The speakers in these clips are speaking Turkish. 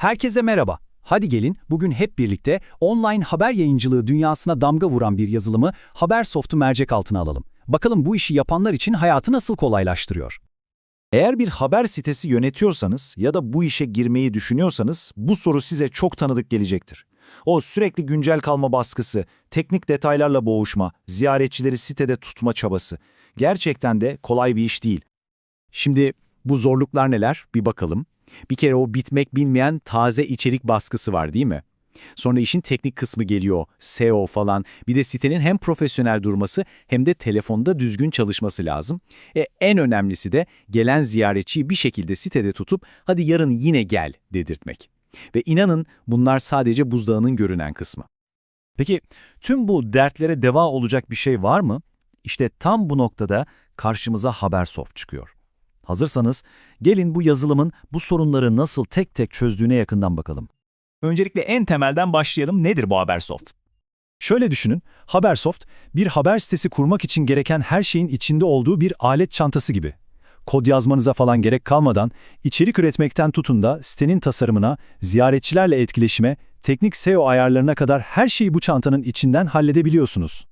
Herkese merhaba. Hadi gelin bugün hep birlikte online haber yayıncılığı dünyasına damga vuran bir yazılımı Habersoft'u mercek altına alalım. Bakalım bu işi yapanlar için hayatı nasıl kolaylaştırıyor? Eğer bir haber sitesi yönetiyorsanız ya da bu işe girmeyi düşünüyorsanız bu soru size çok tanıdık gelecektir. O sürekli güncel kalma baskısı, teknik detaylarla boğuşma, ziyaretçileri sitede tutma çabası. Gerçekten de kolay bir iş değil. Şimdi bu zorluklar neler bir bakalım. Bir kere o bitmek bilmeyen taze içerik baskısı var değil mi? Sonra işin teknik kısmı geliyor, SEO falan. Bir de sitenin hem profesyonel durması hem de telefonda düzgün çalışması lazım. E, en önemlisi de gelen ziyaretçiyi bir şekilde sitede tutup hadi yarın yine gel dedirtmek. Ve inanın bunlar sadece buzdağının görünen kısmı. Peki tüm bu dertlere deva olacak bir şey var mı? İşte tam bu noktada karşımıza Habersoft çıkıyor. Hazırsanız gelin bu yazılımın bu sorunları nasıl tek tek çözdüğüne yakından bakalım. Öncelikle en temelden başlayalım. Nedir bu Habersoft? Şöyle düşünün, Habersoft, bir haber sitesi kurmak için gereken her şeyin içinde olduğu bir alet çantası gibi. Kod yazmanıza falan gerek kalmadan, içerik üretmekten tutun da sitenin tasarımına, ziyaretçilerle etkileşime, teknik SEO ayarlarına kadar her şeyi bu çantanın içinden halledebiliyorsunuz.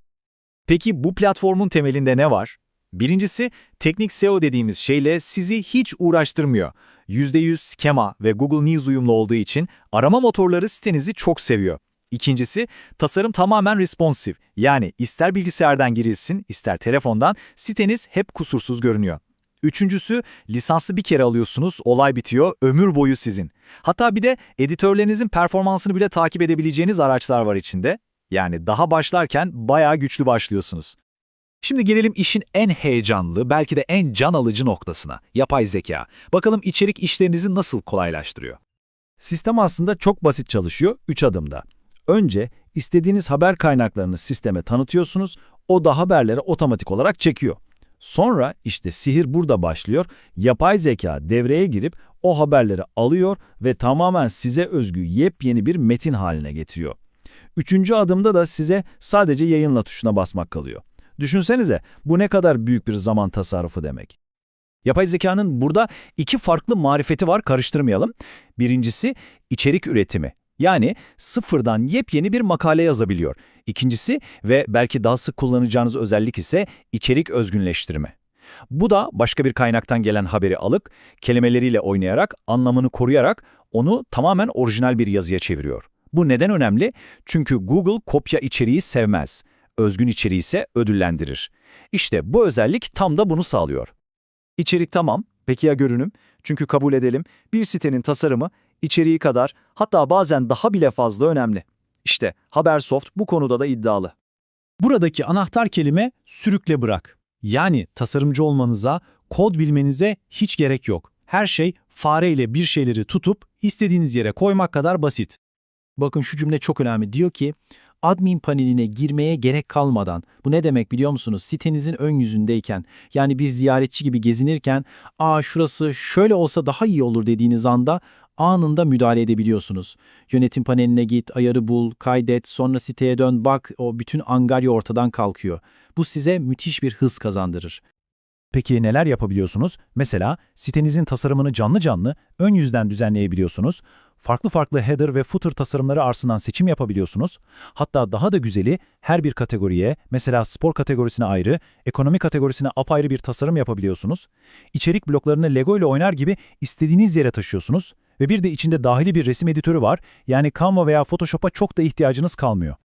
Peki bu platformun temelinde ne var? Birincisi, teknik SEO dediğimiz şeyle sizi hiç uğraştırmıyor. %100 skema ve Google News uyumlu olduğu için arama motorları sitenizi çok seviyor. İkincisi, tasarım tamamen responsive. Yani ister bilgisayardan girilsin, ister telefondan siteniz hep kusursuz görünüyor. Üçüncüsü, lisansı bir kere alıyorsunuz, olay bitiyor, ömür boyu sizin. Hatta bir de editörlerinizin performansını bile takip edebileceğiniz araçlar var içinde. Yani daha başlarken bayağı güçlü başlıyorsunuz. Şimdi gelelim işin en heyecanlı, belki de en can alıcı noktasına. Yapay zeka. Bakalım içerik işlerinizi nasıl kolaylaştırıyor? Sistem aslında çok basit çalışıyor 3 adımda. Önce istediğiniz haber kaynaklarını sisteme tanıtıyorsunuz, o da haberleri otomatik olarak çekiyor. Sonra işte sihir burada başlıyor, yapay zeka devreye girip o haberleri alıyor ve tamamen size özgü yepyeni bir metin haline getiriyor. Üçüncü adımda da size sadece yayınla tuşuna basmak kalıyor. Düşünsenize bu ne kadar büyük bir zaman tasarrufu demek. Yapay zekanın burada iki farklı marifeti var karıştırmayalım. Birincisi içerik üretimi. Yani sıfırdan yepyeni bir makale yazabiliyor. İkincisi ve belki daha sık kullanacağınız özellik ise içerik özgünleştirme. Bu da başka bir kaynaktan gelen haberi alıp kelimeleriyle oynayarak, anlamını koruyarak onu tamamen orijinal bir yazıya çeviriyor. Bu neden önemli? Çünkü Google kopya içeriği sevmez. Özgün içeriği ise ödüllendirir. İşte bu özellik tam da bunu sağlıyor. İçerik tamam, peki ya görünüm? Çünkü kabul edelim, bir sitenin tasarımı içeriği kadar hatta bazen daha bile fazla önemli. İşte Habersoft bu konuda da iddialı. Buradaki anahtar kelime sürükle bırak. Yani tasarımcı olmanıza, kod bilmenize hiç gerek yok. Her şey fareyle bir şeyleri tutup istediğiniz yere koymak kadar basit. Bakın şu cümle çok önemli. Diyor ki, admin paneline girmeye gerek kalmadan, bu ne demek biliyor musunuz? Sitenizin ön yüzündeyken, yani bir ziyaretçi gibi gezinirken, ''Aa şurası şöyle olsa daha iyi olur.'' dediğiniz anda anında müdahale edebiliyorsunuz. Yönetim paneline git, ayarı bul, kaydet, sonra siteye dön, bak o bütün angarya ortadan kalkıyor. Bu size müthiş bir hız kazandırır. Peki neler yapabiliyorsunuz? Mesela sitenizin tasarımını canlı canlı ön yüzden düzenleyebiliyorsunuz. Farklı farklı header ve footer tasarımları arasından seçim yapabiliyorsunuz. Hatta daha da güzeli her bir kategoriye, mesela spor kategorisine ayrı, ekonomi kategorisine apayrı bir tasarım yapabiliyorsunuz. İçerik bloklarını Lego ile oynar gibi istediğiniz yere taşıyorsunuz. Ve bir de içinde dahili bir resim editörü var. Yani Canva veya Photoshop'a çok da ihtiyacınız kalmıyor.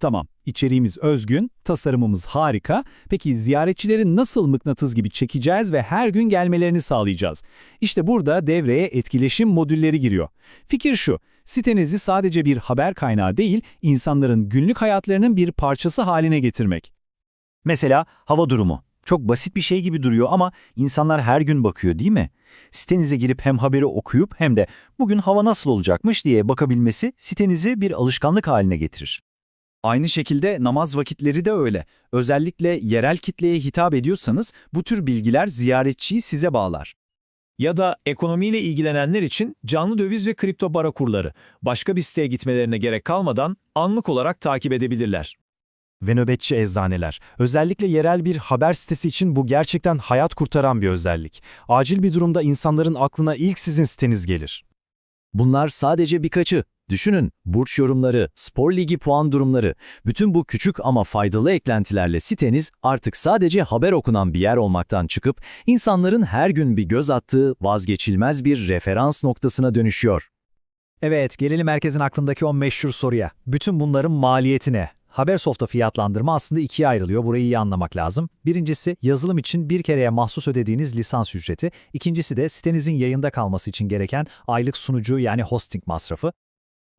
Tamam, içeriğimiz özgün, tasarımımız harika. Peki ziyaretçileri nasıl mıknatıs gibi çekeceğiz ve her gün gelmelerini sağlayacağız? İşte burada devreye etkileşim modülleri giriyor. Fikir şu, sitenizi sadece bir haber kaynağı değil, insanların günlük hayatlarının bir parçası haline getirmek. Mesela hava durumu. Çok basit bir şey gibi duruyor ama insanlar her gün bakıyor değil mi? Sitenize girip hem haberi okuyup hem de bugün hava nasıl olacakmış diye bakabilmesi sitenizi bir alışkanlık haline getirir. Aynı şekilde namaz vakitleri de öyle. Özellikle yerel kitleye hitap ediyorsanız bu tür bilgiler ziyaretçiyi size bağlar. Ya da ekonomiyle ilgilenenler için canlı döviz ve kripto para kurları başka bir siteye gitmelerine gerek kalmadan anlık olarak takip edebilirler. Ve nöbetçi eczaneler. Özellikle yerel bir haber sitesi için bu gerçekten hayat kurtaran bir özellik. Acil bir durumda insanların aklına ilk sizin siteniz gelir. Bunlar sadece birkaçı. Düşünün, burç yorumları, spor ligi puan durumları, bütün bu küçük ama faydalı eklentilerle siteniz artık sadece haber okunan bir yer olmaktan çıkıp insanların her gün bir göz attığı vazgeçilmez bir referans noktasına dönüşüyor. Evet, gelelim herkesin aklındaki o meşhur soruya. Bütün bunların maliyeti ne? Habersoft'ta fiyatlandırma aslında ikiye ayrılıyor. Burayı iyi anlamak lazım. Birincisi yazılım için bir kereye mahsus ödediğiniz lisans ücreti. İkincisi de sitenizin yayında kalması için gereken aylık sunucu yani hosting masrafı.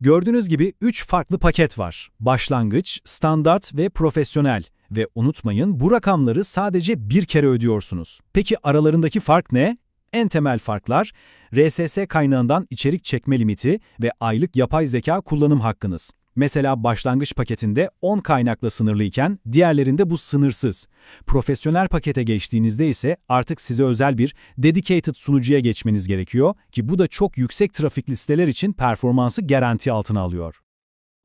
Gördüğünüz gibi 3 farklı paket var. Başlangıç, standart ve profesyonel. Ve unutmayın bu rakamları sadece bir kere ödüyorsunuz. Peki aralarındaki fark ne? En temel farklar, RSS kaynağından içerik çekme limiti ve aylık yapay zeka kullanım hakkınız. Mesela başlangıç paketinde 10 kaynakla sınırlıyken diğerlerinde bu sınırsız. Profesyonel pakete geçtiğinizde ise artık size özel bir dedicated sunucuya geçmeniz gerekiyor ki bu da çok yüksek trafikli siteler için performansı garanti altına alıyor.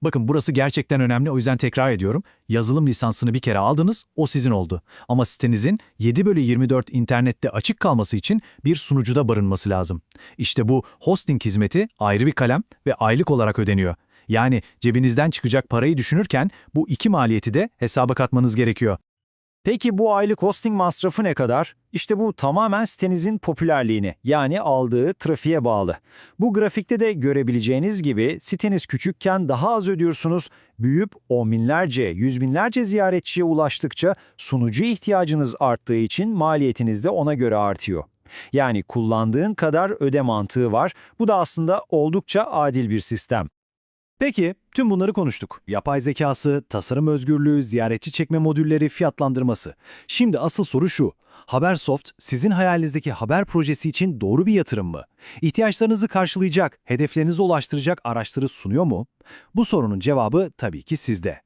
Bakın burası gerçekten önemli o yüzden tekrar ediyorum. Yazılım lisansını bir kere aldınız, o sizin oldu. Ama sitenizin 7 bölü 24 internette açık kalması için bir sunucuda barınması lazım. İşte bu hosting hizmeti ayrı bir kalem ve aylık olarak ödeniyor. Yani cebinizden çıkacak parayı düşünürken bu iki maliyeti de hesaba katmanız gerekiyor. Peki bu aylık hosting masrafı ne kadar? İşte bu tamamen sitenizin popülerliğine yani aldığı trafiğe bağlı. Bu grafikte de görebileceğiniz gibi siteniz küçükken daha az ödüyorsunuz, büyüyüp on binlerce, yüz binlerce ziyaretçiye ulaştıkça sunucu ihtiyacınız arttığı için maliyetiniz de ona göre artıyor. Yani kullandığın kadar öde mantığı var. Bu da aslında oldukça adil bir sistem. Peki, tüm bunları konuştuk. Yapay zekası, tasarım özgürlüğü, ziyaretçi çekme modülleri, fiyatlandırması. Şimdi asıl soru şu. Habersoft sizin hayalinizdeki haber projesi için doğru bir yatırım mı? İhtiyaçlarınızı karşılayacak, hedeflerinize ulaştıracak araçları sunuyor mu? Bu sorunun cevabı tabii ki sizde.